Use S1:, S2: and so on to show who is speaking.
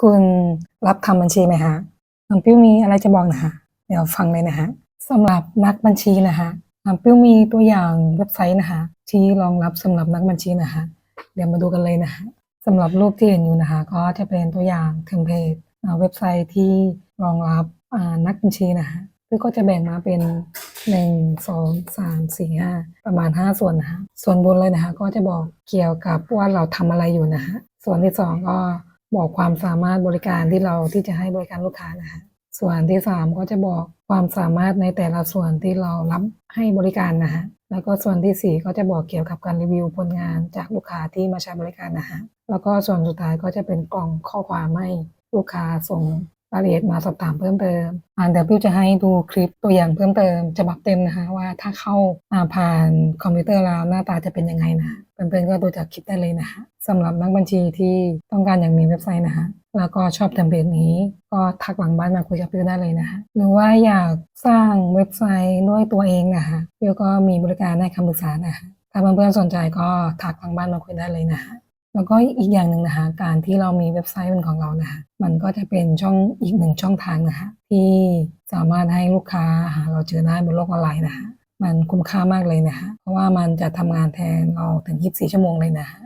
S1: คุณรับทำบัญชีไหมฮะน้องปิ้วมีอะไรจะบอกนะฮะเดี๋ยวฟังเลยนะฮะสำหรับนักบัญชีนะฮะน้องปิ้วมีตัวอย่างเว็บไซต์นะฮะที่รองรับสำหรับนักบัญชีนะฮะเดี๋ยวมาดูกันเลยนะฮะสำหรับรูปที่เห็นอยู่นะฮะก็จะเป็นตัวอย่างเทมเพลตเว็บไซต์ที่รองรับนักบัญชีนะฮะซึ่งก็จะแบ่งมาเป็นหนึ่งสองสามสี่ห้าประมาณห้าส่วนนะฮะส่วนบนเลยนะฮะก็จะบอกเกี่ยวกับว่าเราทำอะไรอยู่นะฮะส่วนที่สองก็ บอกความสามารถบริการที่เราที่จะให้บริการลูกค้านะคะส่วนที่ 3 ก็จะบอกความสามารถในแต่ละส่วนที่เรารับให้บริการนะฮะแล้วก็ส่วนทีสี่ 4 ก็จะบอกเกี่ยวกับการรีวิวผลงานจากลูกค้าที่มาใช้บริการนะฮะแล้วก็ส่วนสุดท้ายก็จะเป็นกล่องข้อความให้ลูกค้าส่ง รายละเอียดมาสอบถามเพิ่มเติมอ่าเดี๋ยวพี่จะให้ดูคลิปตัวอย่างเพิ่มเติมฉบับเต็มนะคะว่าถ้าเข้าอ่าผ่านคอมพิวเตอร์แล้วหน้าตาจะเป็นยังไงนะเพื่อนๆก็ดูจากคลิปได้เลยนะคะสำหรับนักบัญชีที่ต้องการอย่างมีเว็บไซต์นะคะแล้วก็ชอบเทมเพลตนี้ ก็ทักหลังบ้านมาคุยกับพี่ได้เลยนะคะหรือว่าอยากสร้างเว็บไซต์ด้วยตัวเองนะคะพี่ก็มีบริการให้คำปรึกษานะคะถ้าเพื่อนๆสนใจก็ทักหลังบ้านมาคุยได้เลยนะคะ แล้วก็อีกอย่างหนึ่งนะคะ การที่เรามีเว็บไซต์เป็นของเรานะคะ มันก็จะเป็นช่องอีกหนึ่งช่องทางนะคะ ที่สามารถให้ลูกค้าหาเราเจอได้บนโลกออนไลน์นะคะ มันคุ้มค่ามากเลยนะคะ เพราะว่ามันจะทำงานแทนเราถึง 24 ชั่วโมงเลยนะคะ